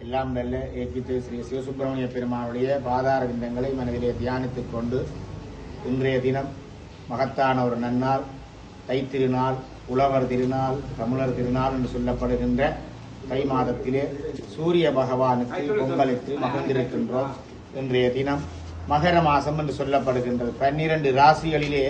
எல்லாம் நல்ல ஏகித்து ஸ்ரீ சிவசுப்பிரமணிய பெருமானுடைய பாதார விந்தங்களை மனதிலே தியானித்துக் கொண்டு இன்றைய தினம் மகத்தான ஒரு நன்னாள் தை திருநாள் உழவர் திருநாள் தமிழர் திருநாள் என்று சொல்லப்படுகின்ற தை மாதத்திலே சூரிய பகவானுக்கு பொங்கலிட்டு மகிழ்ந்திருக்கின்றோம் இன்றைய தினம் மகர மாசம் என்று சொல்லப்படுகின்றது பன்னிரண்டு ராசிகளிலே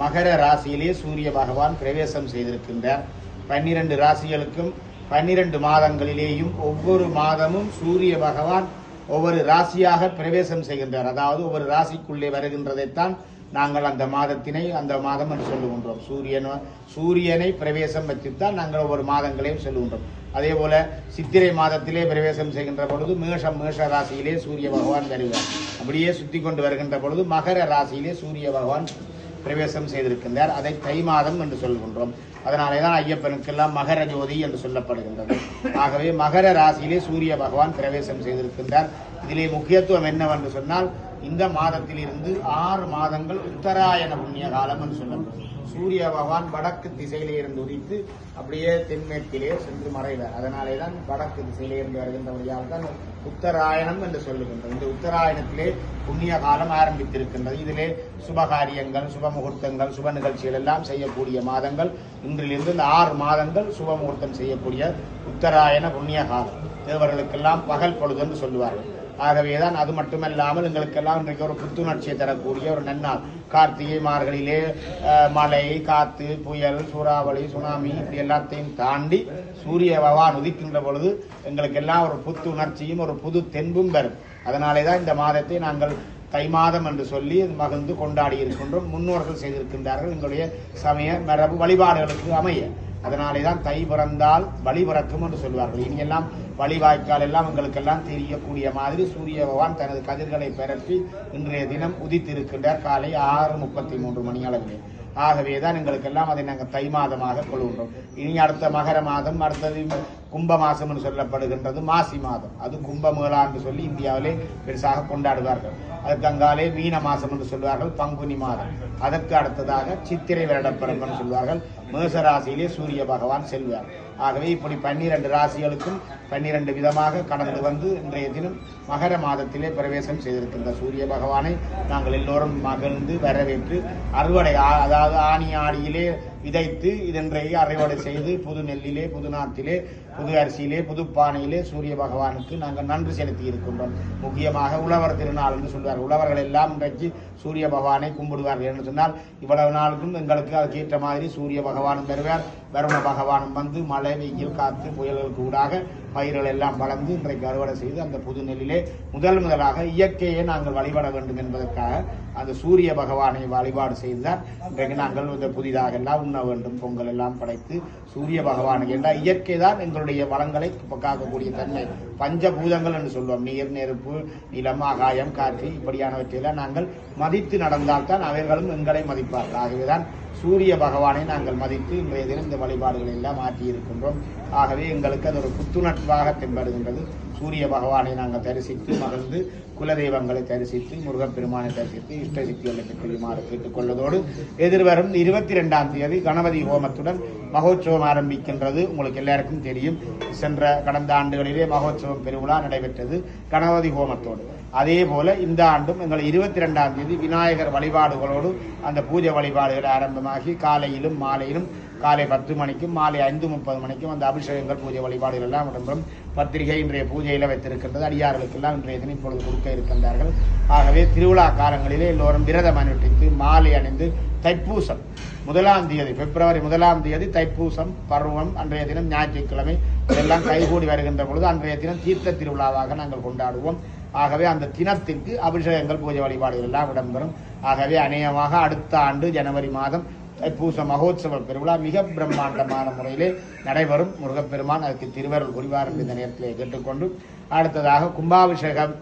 மகர ராசியிலே சூரிய பகவான் பிரவேசம் செய்திருக்கின்றார். பன்னிரண்டு ராசிகளுக்கும் பன்னிரண்டு மாதங்களிலேயும் ஒவ்வொரு மாதமும் சூரிய பகவான் ஒவ்வொரு ராசியாக பிரவேசம் செய்கின்றார். அதாவது ஒவ்வொரு ராசிக்குள்ளே வருகின்றதைத்தான் நாங்கள் அந்த மாதத்தினை அந்த மாதம் என்று சொல்லுகின்றோம். சூரியன் சூரியனை பிரவேசம் வச்சுத்தான் நாங்கள் ஒவ்வொரு மாதங்களையும் சொல்லுகின்றோம். அதே போல சித்திரை மாதத்திலே பிரவேசம் செய்கின்ற பொழுது மேஷம் மேஷ ராசியிலே சூரிய பகவான் வருகிறார். அப்படியே சுத்தி கொண்டு வருகின்ற பொழுது மகர ராசியிலே சூரிய பகவான் பிரவேசம் செய்திருக்கின்றார். அதை தை மாதம் என்று சொல்கின்றோம். அதனாலே தான் ஐயப்பனுக்கெல்லாம் மகர ஜோதி என்று சொல்லப்படுகின்றது. ஆகவே மகர ராசியிலே சூரிய பகவான் பிரவேசம் செய்திருக்கின்றார். இதிலே முக்கியத்துவம் என்னவென்று சொன்னால் இந்த மாதத்திலிருந்து ஆறு மாதங்கள் உத்தராயண புண்ணிய காலம் என்று சொல்லப்படும். சூரிய பகவான் வடக்கு திசையிலே இருந்து உதித்து அப்படியே தென்மேற்கிலே சென்று மறைவார். அதனாலே தான் வடக்கு திசையிலே இருந்து வருகின்றபடியால் தான் உத்தராயணம் என்று சொல்லுகின்றது. இந்த உத்தராயணத்திலே புண்ணிய காலம் ஆரம்பித்திருக்கின்றது. இதிலே சுபகாரியங்கள் சுப முகூர்த்தங்கள் சுப நிகழ்ச்சிகள் எல்லாம் செய்யக்கூடிய மாதங்கள். இன்றிலிருந்து இந்த ஆறு மாதங்கள் சுப முகூர்த்தம் செய்யக்கூடிய உத்தராயண புண்ணிய காலம். தேவர்களுக்கெல்லாம் பகல் பொழுது என்று சொல்லுவார்கள். ஆகவேதான் அது மட்டுமல்லாமல் எங்களுக்கெல்லாம் இன்றைக்கு ஒரு புத்துணர்ச்சியை தரக்கூடிய ஒரு நன்னாள். கார்த்திகை மார்கழியிலே மலை மழை காத்து புயல் சூறாவளி சுனாமி இப்படி எல்லாத்தையும் தாண்டி சூரிய பகவான் உதிக்கின்ற பொழுது எங்களுக்கெல்லாம் ஒரு புத்துணர்ச்சியும் ஒரு புது தென்பும் வரும். அதனாலே தான் இந்த மாதத்தை நாங்கள் தை மாதம் என்று சொல்லி மகிழ்ந்து கொண்டாடி இருக்கின்றோம். முன்னோர்கள் செய்திருக்கின்றார்கள். எங்களுடைய சமய மரபு வழிபாடுகளுக்கு அமைய. அதனாலே தான் தை பிறந்தால் வழி பிறக்கும் என்று சொல்வார்கள். இனியெல்லாம் எல்லாம் வழிவாய்க்கால் எல்லாம் எங்களுக்கெல்லாம் தெரியக்கூடிய மாதிரி சூரிய பகவான் தனது கதிர்களை பரப்பி இன்றைய தினம் உதித்திருக்கின்றார் காலை ஆறு முப்பத்தி மூன்று மணி அளவிலே. ஆகவே தான் எங்களுக்கெல்லாம் அதை நாங்கள் தை மாதமாக கொள்கின்றோம். இனி அடுத்த மகர மாதம் அடுத்தது கும்ப மாசம் என்று சொல்லப்படுகின்றது மாசி மாதம். அது கும்பமேளா என்று சொல்லி இந்தியாவிலே பெருசாக கொண்டாடுவார்கள். அதுக்கு அங்காலே மீன மாசம் என்று சொல்வார்கள் பங்குனி மாதம். அதற்கு அடுத்ததாக சித்திரை வருடப்பிறப்பு என்று சொல்வார்கள் மேச ராசியிலே சூரிய பகவான் செல்வார். ஆகவே இப்படி பன்னிரண்டு ராசிகளுக்கும் பன்னிரண்டு விதமாக கடந்து வந்து இன்றைய தினம் மகர மாதத்திலே பிரவேசம் செய்திருக்கின்ற சூரிய பகவானை நாங்கள் எல்லோரும் மகிழ்ந்து வரவேற்று அறுவடை ஆ- அதாவது ஆணி ஆடியிலே விதைத்து இதன்றைய அறுவடை செய்து புது நெல்லிலே புது நாட்டிலே புது அரிசியிலே புது பானையிலே சூரிய பகவானுக்கு நாங்கள் நன்றி செலுத்தி இருக்கின்றோம் முக்கியமாக உழவர் திருநாள் என்று சொல்வார் உழவர்கள் எல்லாம் இன்றைக்கு சூரிய பகவானை கும்பிடுவார்கள் என்று சொன்னால் இவ்வளவு நாளுக்கும் எங்களுக்கு அதுக்கு ஏற்ற மாதிரி சூரிய பகவானும் வருவார். வருண பகவானும் வந்து மழை வெயில் காத்து புயல்களுக்கு ஊடாக பயிர்கள் எல்லாம் வளர்ந்து இன்றைக்கு அறுவடை செய்து அந்த புது நெல்லிலே முதல் முதலாக இயற்கையை நாங்கள் வழிபட வேண்டும் என்பதற்காக அந்த சூரிய பகவானை வழிபாடு செய்துதான் இன்றைக்கு நாங்கள் இந்த புதிதாக எல்லாம் உண்ண வேண்டும் பொங்கல் எல்லாம் படைத்து சூரிய பகவானுக்கு எல்லாம் இயற்கை தான் எங்களுடைய வளங்களை காக்கக்கூடிய தன்மை. பஞ்சபூதங்கள் என்று சொல்வோம் நீர் நெருப்பு நிலம் ஆகாயம் காற்று இப்படியானவற்றையெல்லாம் நாங்கள் மதித்து நடந்தால்தான் அவர்களும் எங்களை மதிப்பார்கள். ஆகவேதான் சூரிய பகவானை நாங்கள் மதித்து இன்றைய தினம் இந்த வழிபாடுகளை எல்லாம் மாற்றி இருக்கின்றோம் ஆகவே எங்களுக்கு அது ஒரு புத்துணர்வாக தென்படுகின்றது. சூரிய பகவானை நாங்கள் தரிசித்து மகிழ்ந்து குலதெய்வங்களை தரிசித்து முருகப்பெருமானை தரிசித்து இஷ்ட சித்திகளை பெற்றுமாறு கேட்டுக்கொள்வதோடு எதிர்வரும் இருபத்தி ரெண்டாம் தேதி கணபதி ஹோமத்துடன் மகோற்சவம் ஆரம்பிக்கின்றது. உங்களுக்கு எல்லாருக்கும் தெரியும். சென்ற கடந்த ஆண்டுகளிலே மகோத்சவம் பெருவிழா நடைபெற்றது. கணபதி ஹோமத்தோடு. அதே போல இந்த ஆண்டும் எங்களை இருபத்தி ரெண்டாம் தேதி விநாயகர் வழிபாடுகளோடு அந்த பூஜை வழிபாடுகள் ஆரம்பமாகி காலையிலும் மாலையிலும் காலை பத்து மணிக்கும் மாலை ஐந்து முப்பது மணிக்கும் அந்த அபிஷேகங்கள் பூஜை வழிபாடுகள் எல்லாம் இடம்பெறும். பத்திரிகை இன்றைய பூஜையில வைத்திருக்கின்றது. அடியார்களுக்கெல்லாம் இன்றைய தினம் இப்பொழுது கொடுக்க இருக்கின்றார்கள். ஆகவே திருவிழா காலங்களிலே எல்லோரும் விரதம் அனுஷ்டித்து மாலை அணிந்து தைப்பூசம். முதலாம் தேதி பிப்ரவரி முதலாம் தேதி தைப்பூசம் பருவம் அன்றைய தினம் ஞாயிற்றுக்கிழமை எல்லாம் கைகூடி வருகின்ற பொழுது அன்றைய தினம் தீர்த்த திருவிழாவாக நாங்கள் கொண்டாடுவோம். ஆகவே அந்த தினத்திற்கு அபிஷேகங்கள் பூஜை வழிபாடுகள் எல்லாம் இடம்பெறும். ஆகவே அநேகமாக அடுத்த ஆண்டு ஜனவரி மாதம் பூச மகோத்சவ பெருவிழா மிக பிரம்மாண்டமான முறையிலே நடைபெறும். முருகப்பெருமான் அதுக்கு திருவருள் புரிவார் என்று இந்த நேரத்திலே கேட்டுக்கொண்டு அடுத்ததாக கும்பாபிஷேகம்.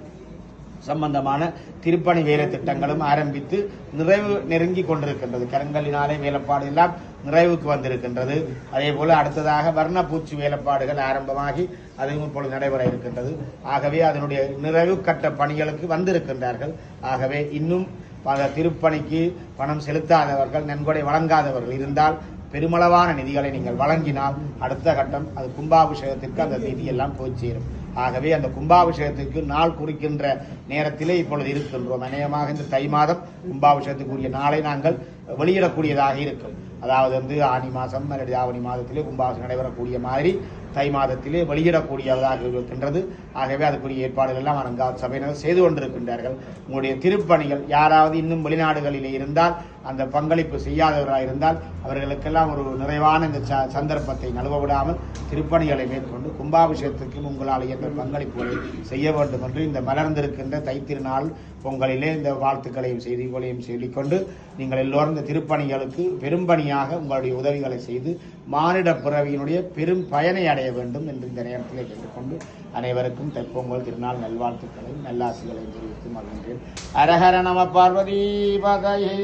சம்பந்தமான திருப்பணி வேலை திட்டங்களும் ஆரம்பித்து நிறைவு நெருங்கி கொண்டிருக்கின்றது. கருங்கல்லினாலே வேலைப்பாடு எல்லாம் நிறைவுக்கு வந்திருக்கின்றது. அதே போல அடுத்ததாக வர்ணப்பூச்சி வேலைப்பாடுகள் ஆரம்பமாகி அதுவும் இப்பொழுது நடைபெற இருக்கின்றது. ஆகவே அதனுடைய நிறைவு கட்ட பணிகளுக்கு வந்திருக்கின்றார்கள். ஆகவே இன்னும் பல திருப்பணிக்கு பணம் செலுத்தாதவர்கள் நன்கொடை வழங்காதவர்கள் இருந்தால் பெருமளவான நிதிகளை நீங்கள் வழங்கினால் அடுத்த கட்டம் அது கும்பாபிஷேகத்திற்கு அந்த நிதி எல்லாம் போய் சேரும். ஆகவே அந்த கும்பாபிஷேகத்திற்கு நாள் குறிக்கின்ற நேரத்திலே இப்பொழுது இருக்கின்றோம். அநேகமாக இந்த தை மாதம் கும்பாபிஷேகத்துக்குரிய நாளை நாங்கள் வெளியிடக்கூடியதாக இருக்கும். அதாவது வந்து ஆனி மாதம் அல்லது ஆவணி மாதத்திலே கும்பாபிஷேகம் நடைபெறக்கூடிய மாதிரி தை மாதத்திலே வெளியிடக்கூடியதாக இருக்கின்றது ஆகவே அதுக்குரிய ஏற்பாடுகள் எல்லாம் அலங்கார சபையினர் செய்து கொண்டிருக்கின்றார்கள். உங்களுடைய திருப்பணிகள் யாராவது இன்னும் வெளிநாடுகளிலே இருந்தால் அந்த பங்களிப்பு செய்யாதவராக இருந்தால் அவர்களுக்கெல்லாம் ஒரு நிறைவான இந்த ச- சந்தர்ப்பத்தை நழுவ விடாமல் திருப்பணிகளை மேற்கொண்டு கும்பாபிஷேகத்துக்கும் உங்களால் இயன்ற பங்களிப்புகளை செய்ய வேண்டும் என்று இந்த மலர்ந்திருக்கின்ற தைத்திருநாள் பொங்கலிலே இந்த வாழ்த்துக்களையும் செய்திகளையும் சொல்லிக்கொண்டு நீங்கள் எல்லோரும் இந்த திருப்பணிகளுக்கு பெரும்பணியாக உங்களுடைய உதவிகளை செய்து மானிட பிறவியினுடைய பெரும் பயனை அடைய வேண்டும் என்று இந்த நேரத்தில் கேட்டுக்கொண்டு அனைவருக்கும் தெப்பொங்கல் திருநாள் நல்வாழ்த்துக்களையும் நல்லாசிகளையும் தெரிவித்து மகிழ்கிறேன். அரஹர நம பார்வதி பதையே